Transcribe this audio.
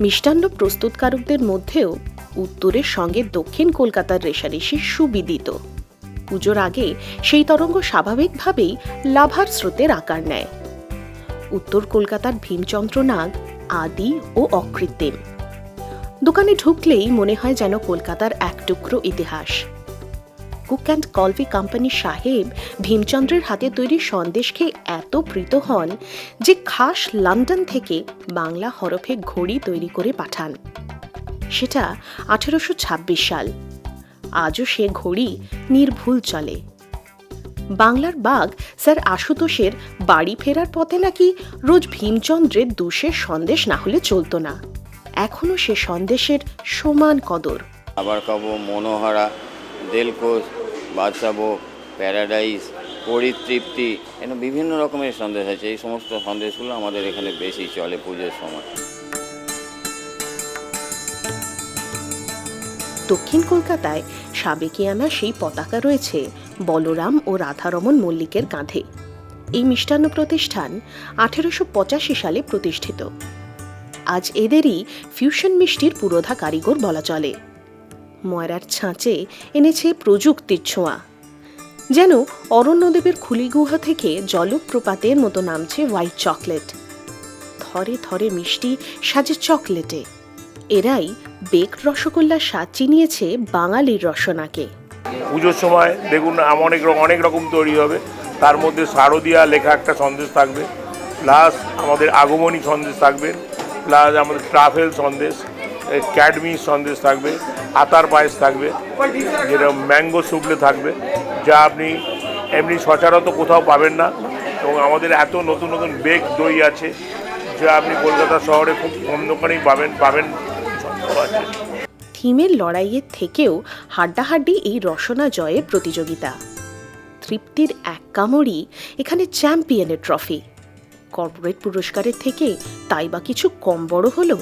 মিষ্টান্ন প্রস্তুতকারকদের মধ্যেও উত্তরের সঙ্গে দক্ষিণ কলকাতার রেশারেশি সুবিদিত। পুজোর আগে সেই তরঙ্গ স্বাভাবিকভাবেই লাভার স্রোতের আকার নেয়। উত্তর কলকাতার ভীমচন্দ্র নাগ, আদি ও অকৃত্রিম। দোকানে ঢুকলেই মনে হয় যেন কলকাতার এক টুকরো ইতিহাস। কুক অ্যান্ড কলভি কোম্পানি সাহেব ভীমচন্দ্রের হাতে তৈরি সন্দেশ খেয়ে এত প্রীত হন যে খাস লন্ডন থেকে বাংলা হরফে ঘড়ি তৈরি করে পাঠান। সেটা আঠেরোশো ছাব্বিশ সাল। আজও সে ঘড়ি নির্ভুল চলে। বাংলার বাঘ স্যার আশুতোষের বাড়ি ফেরার পথে নাকি রোজ ভীমচন্দ্রের দোষের সন্দেশ না হলে চলতো না। এখনও সে সন্দেশের সমান কদর। আবার খাব মনোহারা দেলকোষ বাদশাভোগ প্যারাডাইস, পরিতৃপ্তি এরকম বিভিন্ন রকমের সন্দেশ আছে। এই সমস্ত সন্দেশগুলো আমাদের এখানে বেশি চলে পুজোর সময়। দক্ষিণ কলকাতায় সাবেকিয়ানা সেই পতাকা রয়েছে বলরাম ও রাধারমন মল্লিকের কাঁধে। এই মিষ্টান্ন প্রতিষ্ঠান আঠেরোশো পঁচাশি সালে প্রতিষ্ঠিত। আজ এদেরই ফিউশন মিষ্টির পুরোধা কারিগর বলা চলে। ময়রার ছাঁচে এনেছে প্রযুক্তির ছোঁয়া। যেন অরণ্যদেবের খুলিগুহা থেকে জলপ্রপাতের মতো নামছে হোয়াইট চকলেট। থরে থরে মিষ্টি সাজে চকলেটে। এরাই বেক রসগোল্লার স্বাদ চিনিয়েছে বাঙালির রসনাকে। পুজোর সময় দেখুন, অনেক অনেক রকম তৈরি হবে। তার মধ্যে শারদিয়া লেখা একটা সন্দেশ থাকবে। প্লাস আমাদের আগমনী সন্দেশ থাকবে। প্লাস আমাদের ট্রাভেল সন্দেশ। ক্যাডমি সন্দেশ থাকবে, আতার পায়েস থাকবে যেটা ম্যাঙ্গো সুবলে থাকবে, যা আপনি এমনি সচরাচর কোথাও পাবেন না, এবং আমাদের এত নতুন নতুন বেগ দই আছে, যা আপনি কলকাতা শহরে খুব কম দোকানেই পাবেন পাবেন আছে। থিমের লড়াইয়ের থেকেও হাড্ডাহাড্ডি এই রসনা জয়ের প্রতিযোগিতা। তৃপ্তির এক কামড়ই এখানে চ্যাম্পিয়নের ট্রফি। কর্পোরেট পুরস্কারের থেকে তাই বা কিছু কম বড় হলো?